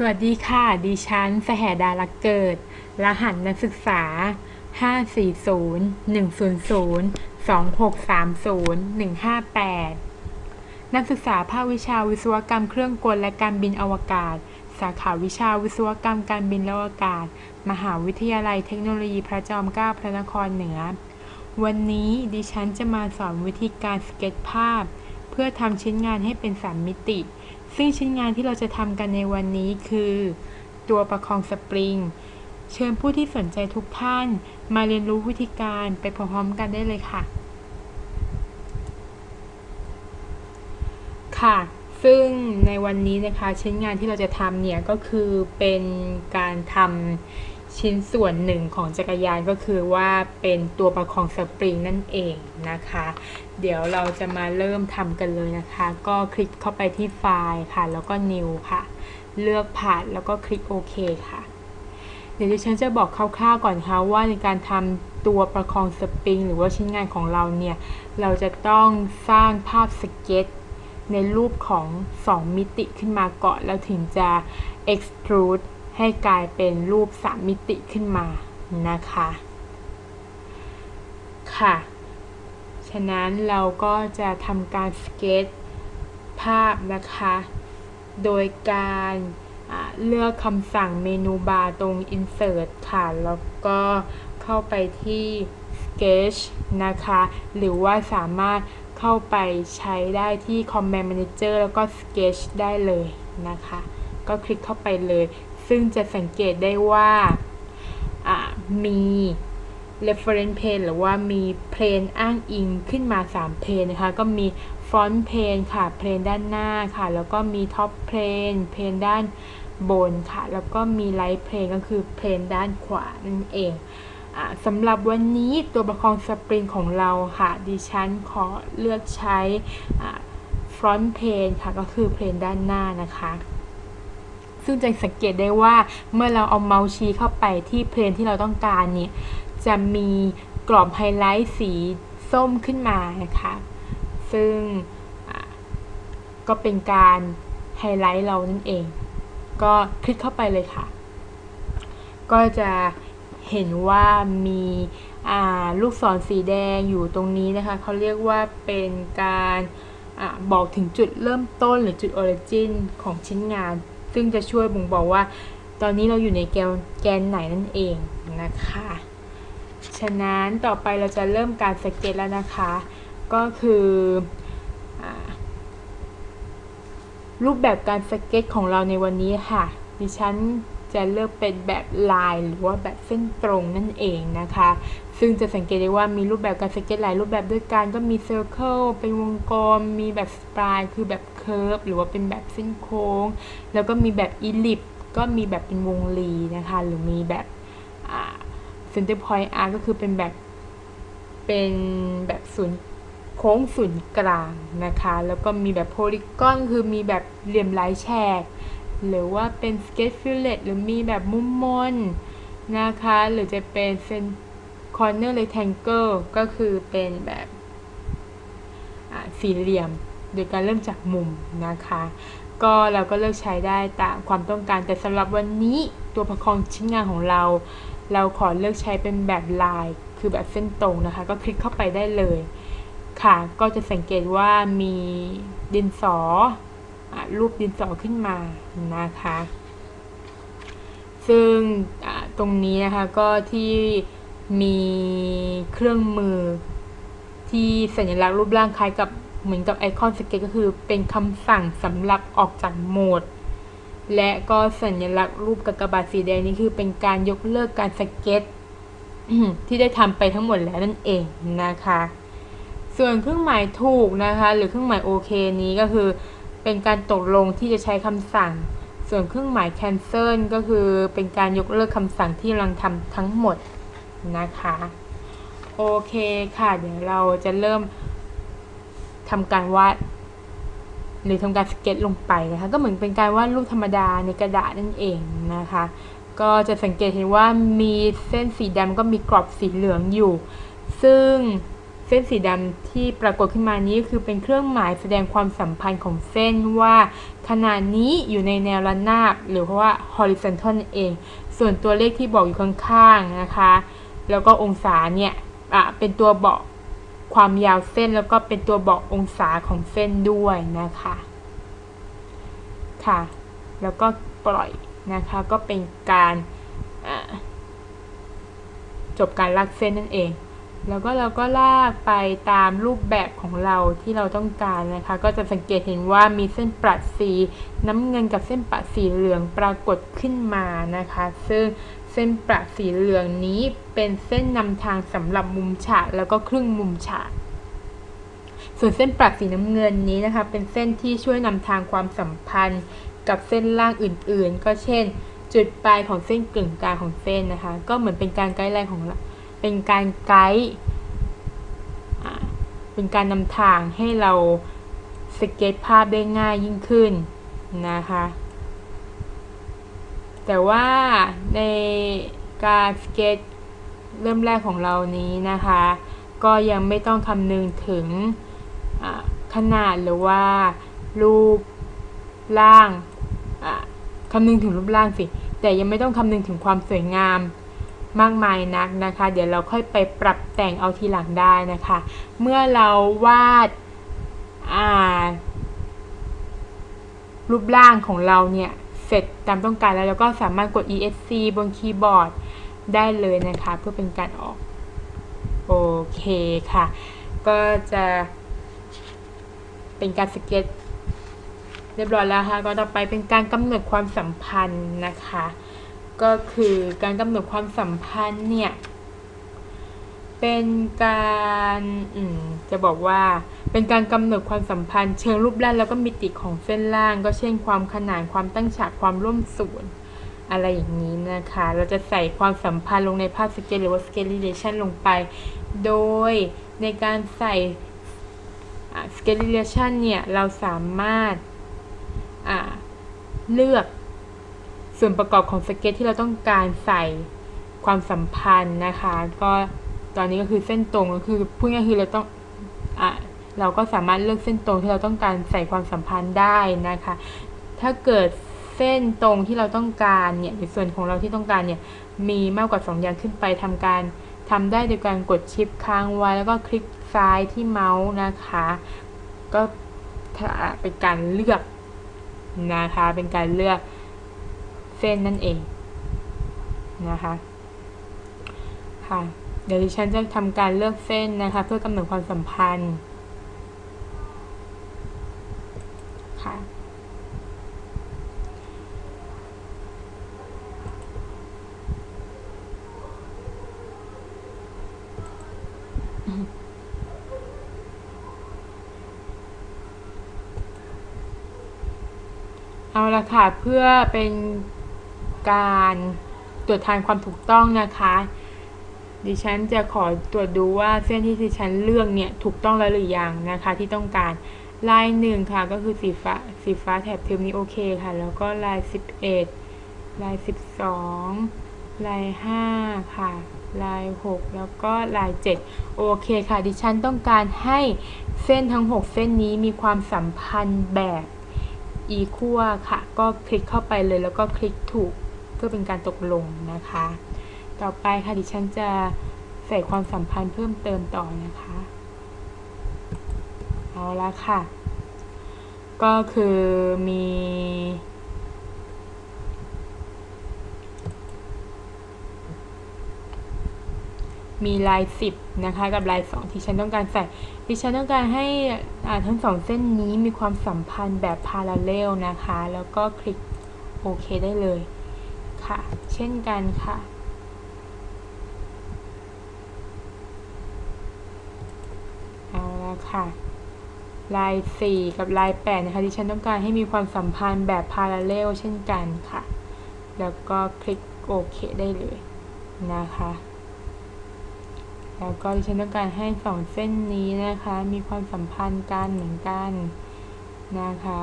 สวัสดีค่ะ ดิฉันสแหดาลักเกิด รหัสนักศึกษา 540 100 2630 158 นักศึกษาภาควิชาวิศวกรรมเครื่องกลและการบินอวกาศ สาขาวิชาวิศวกรรมการบินและอวกาศ มหาวิทยาลัยเทคโนโลยีพระจอมเกล้าพระนครเหนือ วันนี้ดิฉันจะมาสอนวิธีการสเก็ตภาพ เพื่อทำชิ้นงานให้เป็นสามมิติ ซึ่งชิ้นงานที่เราจะทำกันในวันนี้คือ ตัวประคองสปริง เชิญผู้ที่สนใจทุกท่าน มาเรียนรู้วิธีการไปพร้อมๆกันได้เลยค่ะ ค่ะ ซึ่งในวันนี้นะคะชิ้นงานที่เราจะทำเนี่ยก็คือเป็นการทำ ชิ้นส่วนหนึ่งของจักรยานก็คือว่าเป็นตัวประคองสปริงนั่นเองนะคะ เดี๋ยวเราจะมาเริ่มทำกันเลยนะคะ ก็คลิกเข้าไปที่ไฟล์ค่ะ แล้วก็ new ค่ะ เลือกผ่านแล้วก็คลิกโอเคค่ะ เดี๋ยวดิฉันจะบอกคร่าวๆก่อนค่ะว่าในการทำตัวประคองสปริงหรือว่าชิ้นงานของเราเนี่ย เราจะต้องสร้างภาพสเก็ตในรูปของ 2 มิติขึ้นมาก่อนแล้วถึงจะ extrude ให้กลายเป็นรูป3มิติขึ้นมานะคะ ค่ะ ฉะนั้นเราก็จะทำการสเก็ตภาพนะคะ โดยการเลือกคำสั่งเมนูบาร์ตรง insert ค่ะ แล้วก็เข้าไปที่ sketch นะคะ หรือว่าสามารถเข้าไปใช้ได้ที่ Command Manager แล้วก็ Sketch ได้เลยนะคะ ก็คลิกเข้าไปเลย ซึ่งจะสังเกตได้ว่ามี reference plane หรือว่ามี plane อ้างอิงขึ้นมา3 plane นะคะ ก็มี front plane ค่ะ plane ด้านหน้าค่ะ แล้วก็มี top plane plane ด้านบนค่ะ แล้วก็มี right plane ก็คือ plane ด้านขวานั่นเองสำหรับวันนี้ตัวประคองสปริงของเราค่ะ ดิฉันขอเลือกใช้ front plane ค่ะ ก็คือเพลนด้านหน้านะคะ ซึ่งจะสังเกตได้ว่าเมื่อเราเอาเมาส์ชี้เข้าไปที่เพลนที่เราต้องการเนี่ยจะมีกรอบไฮไลท์สีส้มขึ้นมานะคะ ซึ่งก็เป็นการไฮไลท์เรานั่นเอง ก็คลิกเข้าไปเลยค่ะ ก็จะเห็นว่ามีลูกศรสีแดงอยู่ตรงนี้นะคะ เขาเรียกว่าเป็นการอบอกถึงจุดเริ่มต้นหรือจุดออริจินของชิ้นงาน ซึ่งจะช่วยบ่งบอกว่า ตอนนี้เราอยู่ในแกนแกนไหนนั่นเองนะคะ ฉะนั้นต่อไปเราจะเริ่มการสเก็ตแล้วนะคะ ก็คืออรูปแบบการสเก็ตของเราในวันนี้ค่ะ ดิฉันจะเลือกเป็นแบบลายหรือว่าแบบเส้นตรงนั่นเองนะคะ ซึ่งจะสังเกตได้ว่ามีรูปแบบการสเก็ตหลายรูปแบบด้วยกันก็มีเซอร์เคิลเป็นวงกลม มีแบบสปรายคือแบบ คิร์ฟหรือว่าเป็นแบบเส้นโค้ง แล้วก็มีแบบอีลิปก็มีแบบเป็นวงรีนะคะ หรือมีแบบเซนเตอร์พอยต์อาร์ก็คือเป็นแบบเป็นแบบศูนย์โค้งศูนย์กลางนะคะ แล้วก็มีแบบโพลิกอนคือมีแบบเหลี่ยมหลายแฉก หรือว่าเป็น sketch fillet หรือมีแบบมุมมนนะคะ หรือจะเป็นเส้น corner rectangle ก็คือเป็นแบบสี่เหลี่ยม โดยการเริ่มจากมุมนะคะ ก็เราก็เลือกใช้ได้ตามความต้องการแต่สำหรับวันนี้ตัวประคองชิ้นงานของเรา เราขอเลือกใช้เป็นแบบลายคือแบบเส้นตรงนะคะ ก็คลิกเข้าไปได้เลยค่ะ ก็จะสังเกตว่ามีดินสอรูปดินสอขึ้นมานะคะ ซึ่งตรงนี้นะคะก็ที่มีเครื่องมือที่สัญลักษณ์รูปร่างคล้ายกับ เหมือนกับไอคอนสเก็ตก็คือเป็นคำสั่งสำหรับออกจากโหมด และก็สัญลักษณ์รูปกากบาทสีแดงนี่คือเป็นการยกเลิกการสเก็ตที่ได้ทำไปทั้งหมดแล้วนั่นเองนะคะ ส่วนเครื่องหมายถูกนะคะ หรือเครื่องหมายโอเคนี้ก็คือ เป็นการตกลงที่จะใช้คำสั่ง ส่วนเครื่องหมาย cancel ก็คือเป็นการยกเลิกคำสั่งที่กำลังทำทั้งหมดนะคะ โอเคค่ะ เดี๋ยวเราจะเริ่ม ทำการวาดหรือทำการสเก็ตลงไปนะคะก็เหมือนเป็นการวาดรูปธรรมดาในกระดาษนั่นเองนะคะ ก็จะสังเกตเห็นว่ามีเส้นสีดำก็มีกรอบสีเหลืองอยู่ ซึ่งเส้นสีดำที่ปรากฏขึ้นมานี้คือเป็นเครื่องหมายแสดงความสัมพันธ์ของเส้นว่าขนาดนี้อยู่ในแนวระนาบ หรือเพราะว่า horizontal เอง ส่วนตัวเลขที่บอกอยู่ข้างๆนะคะ แล้วก็องศาเนี่ยอะเป็นตัวบอก ความยาวเส้นแล้วก็เป็นตัวบอกองศาของเส้นด้วยนะคะ ค่ะ แล้วก็ปล่อยนะคะ ก็เป็นการจบการลากเส้นนั่นเอง แล้วก็เราก็ลากไปตามรูปแบบของเราที่เราต้องการนะคะ ก็จะสังเกตเห็นว่ามีเส้นประสีน้ำเงินกับเส้นประสีเหลืองปรากฏขึ้นมานะคะ ซึ่ง ส้นประสีเหลืองนี้เป็นเส้นนำทางสำหรับมุมฉากแล้วก็ครึ่งมุมฉาก ส่วนเส้นประสีน้ำเงินนี้นะคะ เป็นเส้นที่ช่วยนำทางความสัมพันธ์กับเส้นล่างอื่นๆ ก็เช่น จุดปลายของเส้นกึ่งกลางของเส้นนะคะ ก็เหมือนเป็นการไกด์ไลน์ของเราเป็นการไกด์เป็นการนำทางให้เราสเก็ตภาพได้ง่ายยิ่งขึ้นนะคะ แต่ว่าในการสเก็ตเริ่มแรกของเรานี้นะคะ ก็ยังไม่ต้องคำนึงถึงขนาดหรือว่ารูปร่างคำนึงถึงรูปร่างสิ แต่ยังไม่ต้องคำนึงถึงความสวยงามมากมายนักนะคะ เดี๋ยวเราค่อยไปปรับแต่งเอาทีหลังได้นะคะ เมื่อเราวาดรูปร่างของเราเนี่ย เสร็จตามต้องการแล้วเราก็สามารถกด ESC บนคีย์บอร์ดได้เลยนะคะ เพื่อเป็นการออก โอเคค่ะ ก็จะเป็นการสเก็ตเรียบร้อยแล้วค่ะก็ต่อไปเป็นการกำหนดความสัมพันธ์นะคะ ก็คือการกำหนดความสัมพันธ์เนี่ย เป็นการจะบอกว่าเป็นการกำหนดความสัมพันธ์ เชิงรูปร่างแล้วก็มิติของเส้นล่าง ก็เช่นความขนานความตั้งฉากความร่วมส่วนอะไรอย่างนี้นะคะ เราจะใส่ความสัมพันธ์ลงในภาพสเกลหรือว่า scalation ลงไป โดยในการใส่ scalation เนี่ย เราสามารถเลือกส่วนประกอบของสเก็ตที่เราต้องการใส่ความสัมพันธ์นะคะ ก็ ตอนนี้ก็คือเส้นตรงก็คือพูดง่ายคือเราต้องอะเราก็สามารถเลือกเส้นตรงที่เราต้องการใส่ความสัมพันธ์ได้นะคะ ถ้าเกิดเส้นตรงที่เราต้องการเนี่ยในส่วนของเราที่ต้องการเนี่ยมีมากกว่า 2 อย่างขึ้นไปทำการทำได้โดยการกดชิปค้างไว้แล้วก็คลิกซ้ายที่เมาส์นะคะ ก็เป็นการเลือกนะคะ เป็นการเลือกเส้นนั่นเองนะคะค่ะ เดี๋ยวดิฉันจะทำการเลือกเส้นนะคะ เพื่อกำหนดความสัมพันธ์ค่ะเอาละค่ะ เพื่อเป็นการตรวจทานความถูกต้องนะคะ ดิฉันจะขอตรวจดูว่าเส้นที่ดิฉันเลือกเนี่ยถูกต้องแล้วหรือยังนะคะที่ต้องการลายหนึ่งค่ะก็คือสีฟ้าสีฟ้าแถบเทมนี้โอเคค่ะ แล้วก็ลายสิบเอ็ดลายสิบสองลายห้าค่ะ ลายหกแล้วก็ลายเจ็ดโอเคค่ะ ดิฉันต้องการให้เส้นทั้งหกเส้นนี้มีความสัมพันธ์แบบ e คั่วค่ะ ก็คลิกเข้าไปเลยแล้วก็คลิกถูกเพื่อเป็นการตกลงนะคะ ต่อไปค่ะดิฉันจะใส่ความสัมพันธ์เพิ่มเติมต่อนะคะ เอาละค่ะ ก็คือมี มีลายสิบนะคะ กับลายสองที่ฉันต้องการใส่ที่ฉันต้องการให้ทั้งสองเส้นนี้มีความสัมพันธ์แบบพาราเลลนะคะ แล้วก็คลิกโอเคได้เลยค่ะ เช่นกันค่ะ เอาละ ค่ะ ลาย 4 กับลาย 8 นะคะที่ฉันต้องการให้มีความสัมพันธ์แบบพาราเลลเช่นกันค่ะ แล้วก็คลิกโอเคได้เลยนะคะ แล้วก็ดิฉันต้องการให้สองเส้นนี้นะคะ มีความสัมพันธ์กันเหมือนกันนะคะ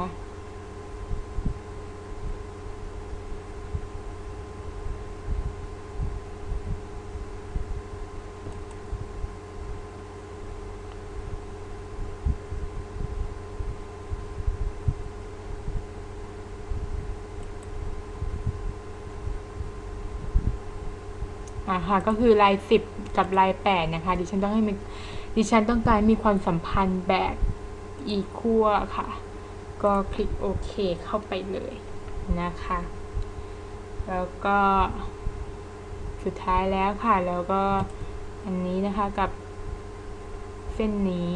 อ่าค่ะก็คือลายสิบกับลายแปดนะคะ ดิฉันต้องให้มีดิฉันต้องการมีความสัมพันธ์แบบอีคั่วค่ะ ก็คลิกโอเคเข้าไปเลยนะคะ แล้วก็สุดท้ายแล้วค่ะ แล้วก็อันนี้นะคะกับเส้นนี้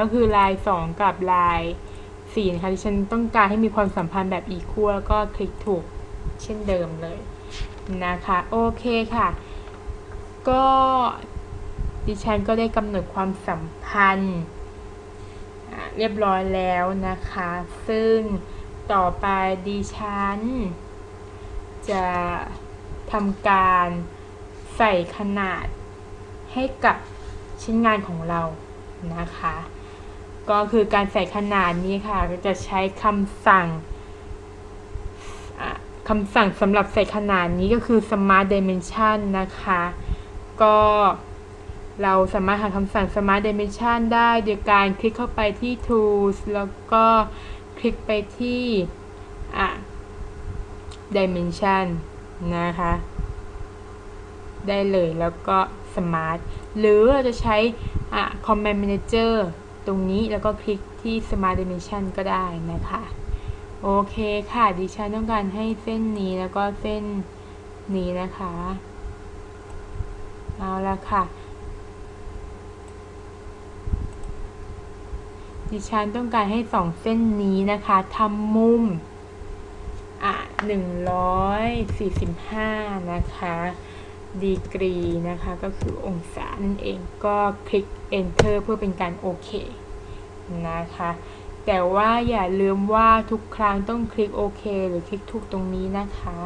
ก็คือลาย 2 กับลาย4นะคะที่ฉันต้องการให้มีความสัมพันธ์แบบอีคั่วก็คลิกถูกเช่นเดิมเลยนะคะโอเคค่ะ ก็ดิฉันก็ได้กำหนดความสัมพันธ์เรียบร้อยแล้วนะคะ ซึ่งต่อไปดิฉัน จะทำการใส่ขนาดให้กับชิ้นงานของเรานะคะ ก็คือการใส่ขนาดนี้ค่ะก็จะใช้คำสั่งคำสั่งสำหรับใส่ขนาดนี้ก็คือ smart dimension นะคะ ก็เราสามารถหาคำสั่ง smart dimension ได้โดยการคลิกเข้าไปที่ tools แล้วก็คลิกไปที่อะ dimension นะคะ ได้เลยแล้วก็ smart หรือเราจะใช้อะ command manager ตรงนี้แล้วก็คลิกที่ smart dimension ก็ได้นะคะ โอเคค่ะ ดิฉันต้องการให้เส้นนี้แล้วก็เส้นนี้นะคะ เอาละค่ะ ดิฉันต้องการให้สองเส้นนี้นะคะทำมุม อะหนึ่งร้อยสี่สิบห้านะคะ ดีกรีนะคะก็คือองศานั่นเองก็คลิก enter เพื่อเป็นการโอเคนะคะแต่ว่าอย่าลืมว่าทุกครั้งต้องคลิกโอเคหรือคลิกถูกตรงนี้นะคะ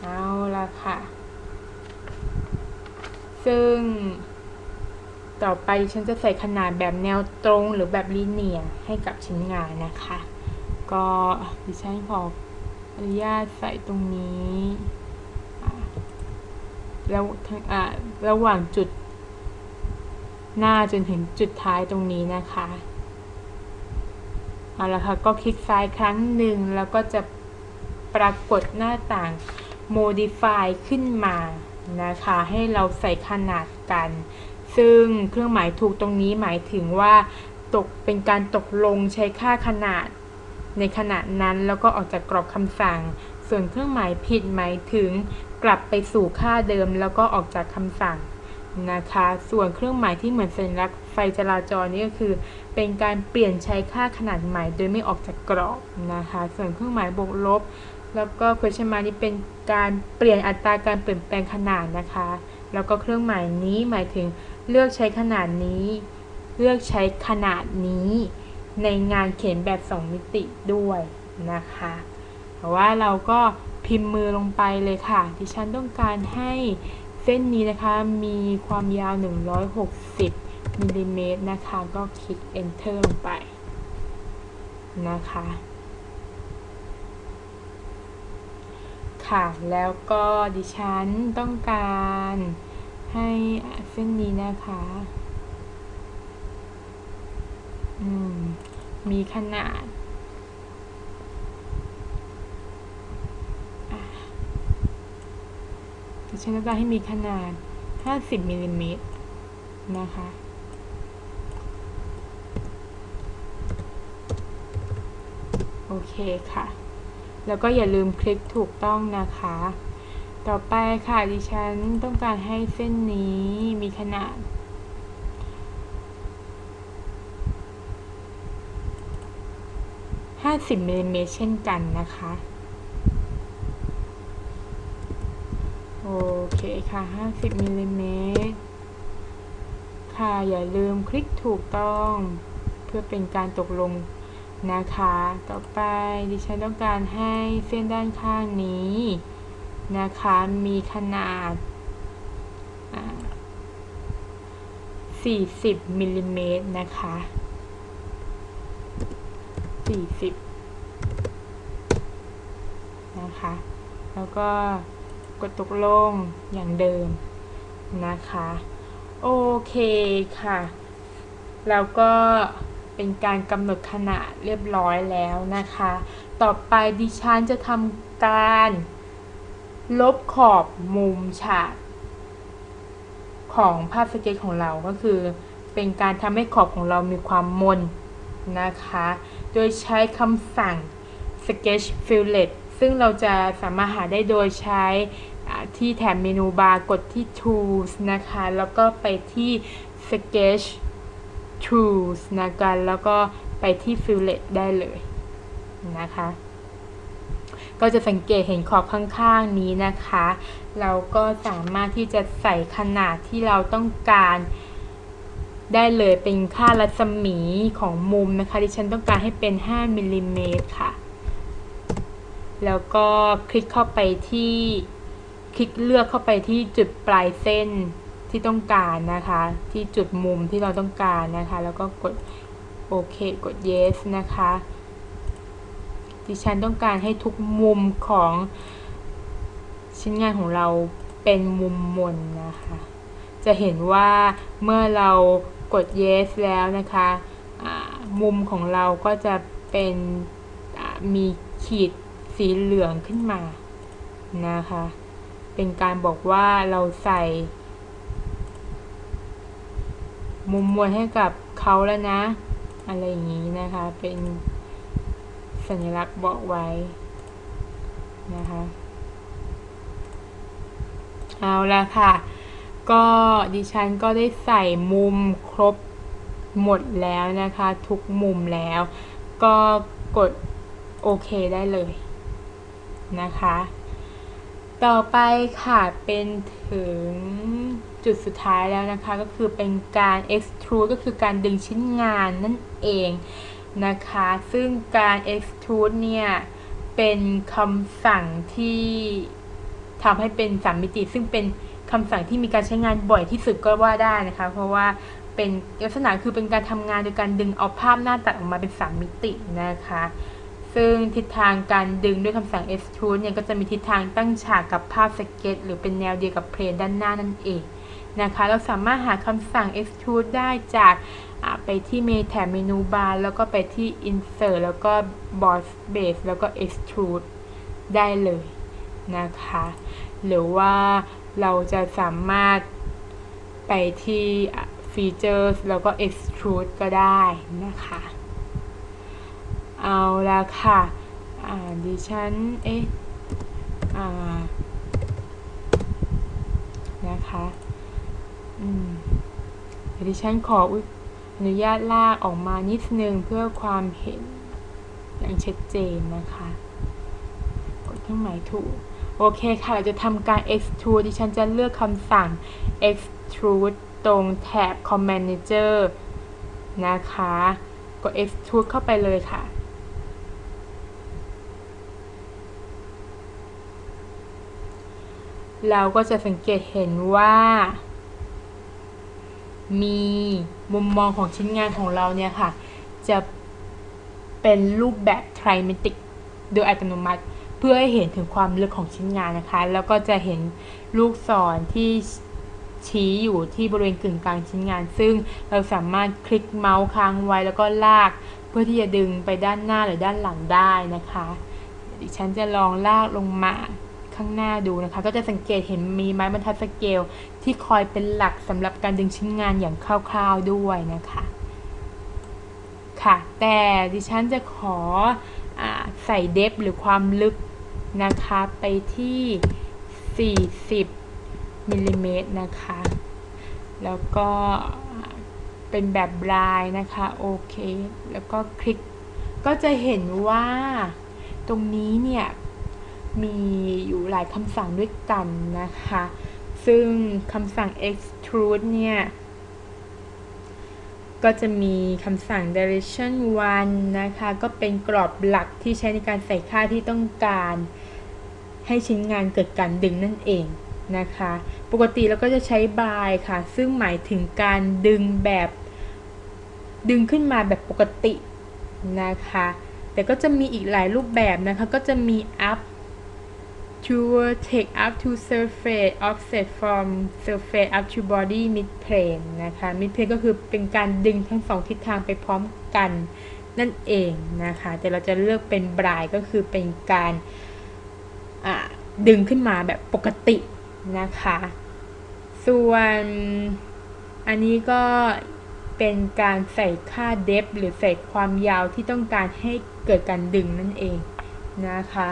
เอาละค่ะ ซึ่ง ต่อไปฉันจะใส่ขนาดแบบแนวตรงหรือแบบลีเนียให้กับชิ้นงานนะคะ ก็ดิฉันขออนุญาตใส่ตรงนี้ แล้วระหว่างจุดหน้าจนถึงจุดท้ายตรงนี้นะคะเอาละค่ะก็คลิกซ้ายครั้งหนึ่งแล้วก็จะปรากฏหน้าต่าง modify ขึ้นมานะคะ ให้เราใส่ขนาดกัน ซึ่งเครื่องหมายถูกตรงนี้หมายถึงว่าตกเป็นการตกลงใช้ค่าขนาดในขณะนั้นแล้วก็ออกจากกรอบคำสั่ง ส่วนเครื่องหมายผิดหมายถึง กลับไปสู่ค่าเดิมแล้วก็ออกจากคำสั่งนะคะ ส่วนเครื่องหมายที่เหมือนสัญลักษณ์ไฟจราจรนี่ก็คือ เป็นการเปลี่ยนใช้ค่าขนาดใหม่โดยไม่ออกจากกรอบนะคะ ส่วนเครื่องหมายบวกลบ แล้วก็ question mark นี่เป็นการเปลี่ยนอัตราการเปลี่ยนแปลงขนาดนะคะ แล้วก็เครื่องหมายนี้หมายถึงเลือกใช้ขนาดนี้ เลือกใช้ขนาดนี้ ในงานเขียนแบบ 2 มิติด้วยนะคะแต่ว่าเราก็ พิมพ์มือลงไปเลยค่ะ ดิฉันต้องการให้เส้นนี้นะคะมีความยาว 160มิลลิเมตรนะคะ ก็คลิก enter ลงไปนะคะ ค่ะ แล้วก็ดิฉันต้องการให้เส้นนี้นะคะมมีขนาดอะ ฉันต้องการให้มีขนาด 50มิลลิเมตรนะคะโอเคค่ะ แล้วก็อย่าลืมคลิกถูกต้องนะคะ ต่อไปค่ะดิฉันต้องการให้เส้นนี้มีขนาด 50มิลลิเมตรเช่นกันนะคะ โอ เคค่ะ 50มิลลิเมตรค่ะ อย่าลืมคลิกถูกต้อง เพื่อเป็นการตกลงนะคะ ต่อไปดิฉันต้องการให้เส้นด้านข้างนี้ นะคะ มีขนาด 40มิลลิเมตรนะคะ 40 นะคะแแล้วก็ กดตกลงอย่างเดิมนะคะ โอเคค่ะ แล้วก็เป็นการกำหนดขนาดเรียบร้อยแล้วนะคะ ต่อไปดิฉันจะทำการ ลบขอบมุมฉากของภาพสเก็ตของเราก็คือ เป็นการทำให้ขอบของเรามีความมนนะคะ โดยใช้คำสั่ง sketch fillet ซึ่งเราจะสามารถหาได้โดยใช้ที่แถบเมนูบาร์กดที่ tools นะคะ แล้วก็ไปที่ sketch tools นะคะแล้วก็ไปที่ fillet ได้เลยนะคะ ก็จะสังเกตเห็นขอบข้างๆนี้นะคะ เราก็สามารถที่จะใส่ขนาดที่เราต้องการได้เลยเป็นค่ารัศมีของมุมนะคะที่ฉันต้องการให้เป็น 5มิลลิเมตรค่ะ แล้วก็คลิกเข้าไปที่คลิกเลือกเข้าไปที่จุดปลายเส้นที่ต้องการนะคะ ที่จุดมุมที่เราต้องการนะคะ แล้วก็กดโอเคกด yes นะคะดิฉันต้องการให้ทุกมุมของชิ้นงานของเราเป็นมุมมนนะคะ จะเห็นว่าเมื่อเรากด yes แล้วนะคะมุมของเราก็จะเป็นมีขีด สีเหลืองขึ้นมานะคะ เป็นการบอกว่าเราใส่ มุมมวลให้กับเขาแล้วนะ อะไรอย่างนี้นะคะ เป็นสัญลักษณ์บอกไว้นะคะเอาละค่ะ ก็ดิฉันก็ได้ใส่มุมครบหมดแล้วนะคะ ทุกมุมแล้ว ก็กดโอเคได้เลย นะคะ ต่อไปค่ะเป็นถึงจุดสุดท้ายแล้วนะคะ ก็คือเป็นการ extrude ก็คือการดึงชิ้นงานนั่นเองนะคะ ซึ่งการ extrude เนี่ยเป็นคำสั่งที่ทำให้เป็นสามมิติ ซึ่งเป็นคำสั่งที่มีการใช้งานบ่อยที่สุดก็ว่าได้นะคะ เพราะว่าเป็นลักษณะคือเป็นการทำงานโดยการดึงเอาภาพหน้าตัดออกมาเป็นสามมิตินะคะ ซึ่งทิศทางการดึงด้วยคำสั่ง extrude เนี่ยก็จะมีทิศทางตั้งฉากกับภาพสเก็ต หรือเป็นแนวเดียวกับเพลนด้านหน้านั่นเองนะคะเราสามารถหาคำสั่ง extrude ได้จากไปที่เมแถบเมนูบาร์แล้วก็ไปที่ insert แล้วก็ boss base แล้วก็ extrude ได้เลยนะคะ หรือว่าเราจะสามารถไปที่ features แล้วก็ extrude ก็ได้นะคะ เอาละค่ะดิฉัน เอ๊ะนะคะ อืมดิฉันขออนุญาตลากออกมานิดนึงเพื่อความเห็นอย่างชัดเจนนะคะ กดเครื่องหมายถูก โอเคค่ะ เราจะทำการ extrude ดิฉันจะเลือกคำสั่ง extrude ตรงแถบ command manager นะคะ กด extrude เข้าไปเลยค่ะ เราก็จะสังเกตเห็นว่า มีมุมมองของชิ้นงานของเราเนี่ยค่ะ จะเป็นรูปแบบไทรเมติกโดยอัตโนมัติ เพื่อให้เห็นถึงความลึกของชิ้นงานนะคะ แล้วก็จะเห็นลูกศรที่ชี้อยู่ที่บริเวณกึ่งกลางชิ้นงาน ซึ่งเราสามารถคลิกเมาส์ค้างไว้แล้วก็ลาก เพื่อที่จะดึงไปด้านหน้าหรือด้านหลังได้นะคะ ดิฉันจะลองลากลงมา ข้างหน้าดูนะคะ ก็จะสังเกตเห็นมีไม้บรรทัดสเกล ที่คอยเป็นหลักสำหรับการดึงชิ้นงานอย่างคร่าวๆด้วยนะคะค่ะ แต่ดิฉันจะขออใส่เดฟหรือความลึกนะคะไปที่ 40มิลลิเมตรนะคะ แล้วก็เป็นแบบลายนะคะ โอเค แล้วก็คลิกก็จะเห็นว่าตรงนี้เนี่ย มีอยู่หลายคำสั่งด้วยกันนะคะ ซึ่งคำสั่ง extrude เนี่ย ก็จะมีคำสั่ง direction 1 นะคะ ก็เป็นกรอบหลักที่ใช้ในการใส่ค่าที่ต้องการ ให้ชิ้นงานเกิดการดึงนั่นเองนะคะ ปกติเราก็จะใช้ by ค่ะ ซึ่งหมายถึงการดึงแบบ ดึงขึ้นมาแบบปกตินะคะ แต่ก็จะมีอีกหลายรูปแบบนะคะ ก็จะมี up to take up to surface offset from surface up to body mid plane นะคะ mid plane ก็คือเป็นการดึงทั้งสองทิศทางไปพร้อมกันนั่นเองนะคะ แต่เราจะเลือกเป็นบรายก็คือเป็นการดึงขึ้นมาแบบปกตินะคะ ส่วนอันนี้ก็เป็นการใส่ค่าเดฟหรือใส่ความยาวที่ต้องการให้เกิดการดึงนั่นเองนะคะ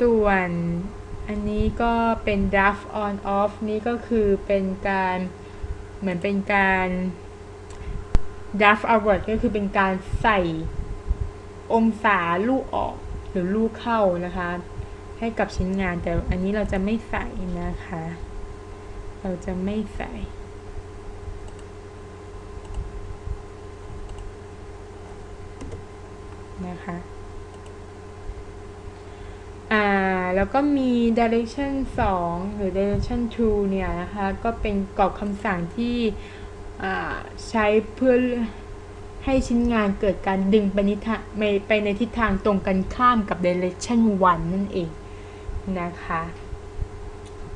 ส่วนอันนี้ก็เป็น draft on off นี่ก็คือเป็นการเหมือนเป็นการ draft outward ก็คือเป็นการใส่องศาลูกออกหรือลูกเข้านะคะ ให้กับชิ้นงานแต่อันนี้เราจะไม่ใส่นะคะ เราจะไม่ใส่นะคะ อ่า แล้วก็มี direction 2 หรือ direction 2 เนี่ยนะคะ ก็เป็นกรอบคำสั่งที่ใช้เพื่อให้ชิ้นงานเกิดการดึงไปนิทไปในทิศทางตรงกันข้ามกับ direction 1 นั่นเองนะคะ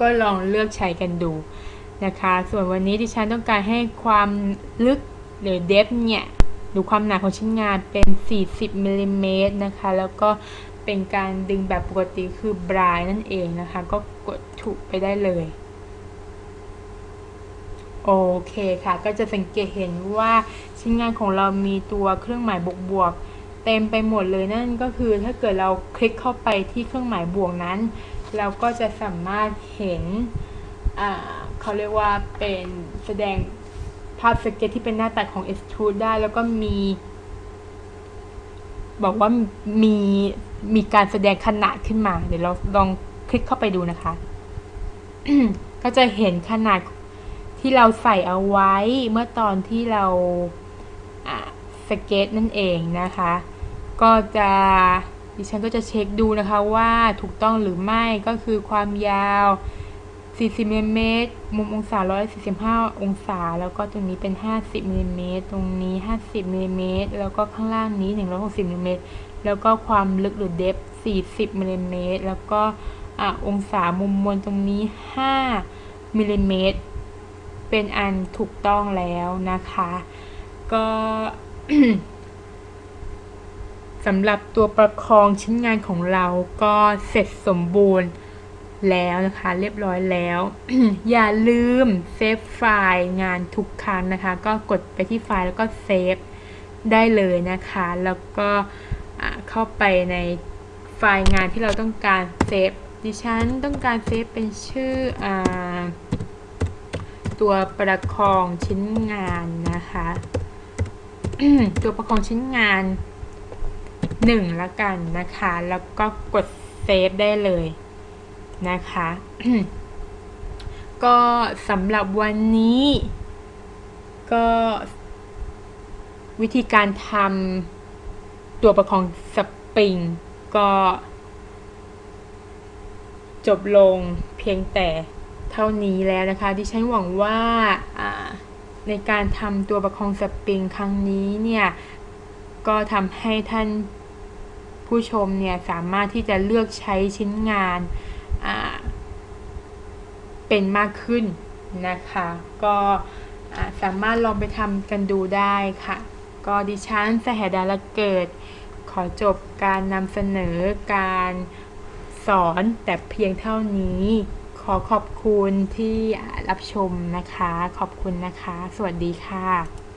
ก็ลองเลือกใช้กันดูนะคะ ส่วนวันนี้ดิฉันต้องการให้ความลึกหรือ depth เนี่ย ดูความหนาของชิ้นงานเป็น 40มิลลิเมตรนะคะ แล้วก็ เป็นการดึงแบบปกติคือบรายนั่นเองนะคะ ก็กดถูกไปได้เลย โอเคค่ะ ก็จะสังเกตเห็นว่าชิ้นงานของเรามีตัวเครื่องหมายบวกบวกเต็มไปหมดเลยนั่นก็คือถ้าเกิดเราคลิกเข้าไปที่เครื่องหมายบวกนั้น เราก็จะสามารถเห็นเขาเรียกว่าเป็นแสดงภาพสเก็ตที่เป็นหน้าตัดของ extrude ได้ แล้วก็มี บอกว่ามีมีการแสดงขนาดขึ้นมา เดี๋ยวเราลองคลิกเข้าไปดูนะคะ ก็จะเห็นขนาดที่เราใส่เอาไว้เมื่อตอนที่เราสเก็ตนั่นเองนะคะ ก็จะดิฉันก็จะเช็คดูนะคะว่าถูกต้องหรือไม่ก็คือความยาว 40มิลลิเมตรมุมองศา 145 องศา แล้วก็ตรงนี้เป็น 50มิลลิเมตรตรงนี้ 50มิลลิเมตรแล้วก็ข้างล่างนี้ 160มิลลิเมตรแล้วก็ความลึกหรือเดฟ40มิลลิเมตรแล้วก็อองศามุมมนตรงนี้ 5มิลลิเมตรเป็นอันถูกต้องแล้วนะคะ ก็สำหรับตัวประคองชิ้นงานของเราก็เสร็จสมบูรณ์ แล้วนะคะ เรียบร้อยแล้ว อย่าลืมเซฟไฟล์งานทุกครั้งนะคะ ก็กดไปที่ไฟล์แล้วก็เซฟได้เลยนะคะ แล้วก็เข้าไปในไฟล์งานที่เราต้องการเซฟดิฉันต้องการเซฟเป็นชื่ออตัวประคองชิ้นงานนะคะ ตัวประคองชิ้นงาน1ละกันนะคะ แล้วก็กดเซฟได้เลย นะคะ ก็สำหรับวันนี้ ก็วิธีการทำตัวประคองสปริง ก็จบลงเพียงแต่เท่านี้แล้วนะคะ ดิฉันหวังว่าในการทำตัวประคองสปริงครั้งนี้เนี่ย ก็ทำให้ท่านผู้ชมเนี่ย สามารถที่จะเลือกใช้ชิ้นงาน เป็นมากขึ้นนะคะ ก็สามารถลองไปทำกันดูได้ค่ะ ก็ดิฉันสหดาละเกิด ขอจบการนำเสนอการสอนแต่เพียงเท่านี้ ขอขอบคุณที่รับชมนะคะ ขอบคุณนะคะ สวัสดีค่ะ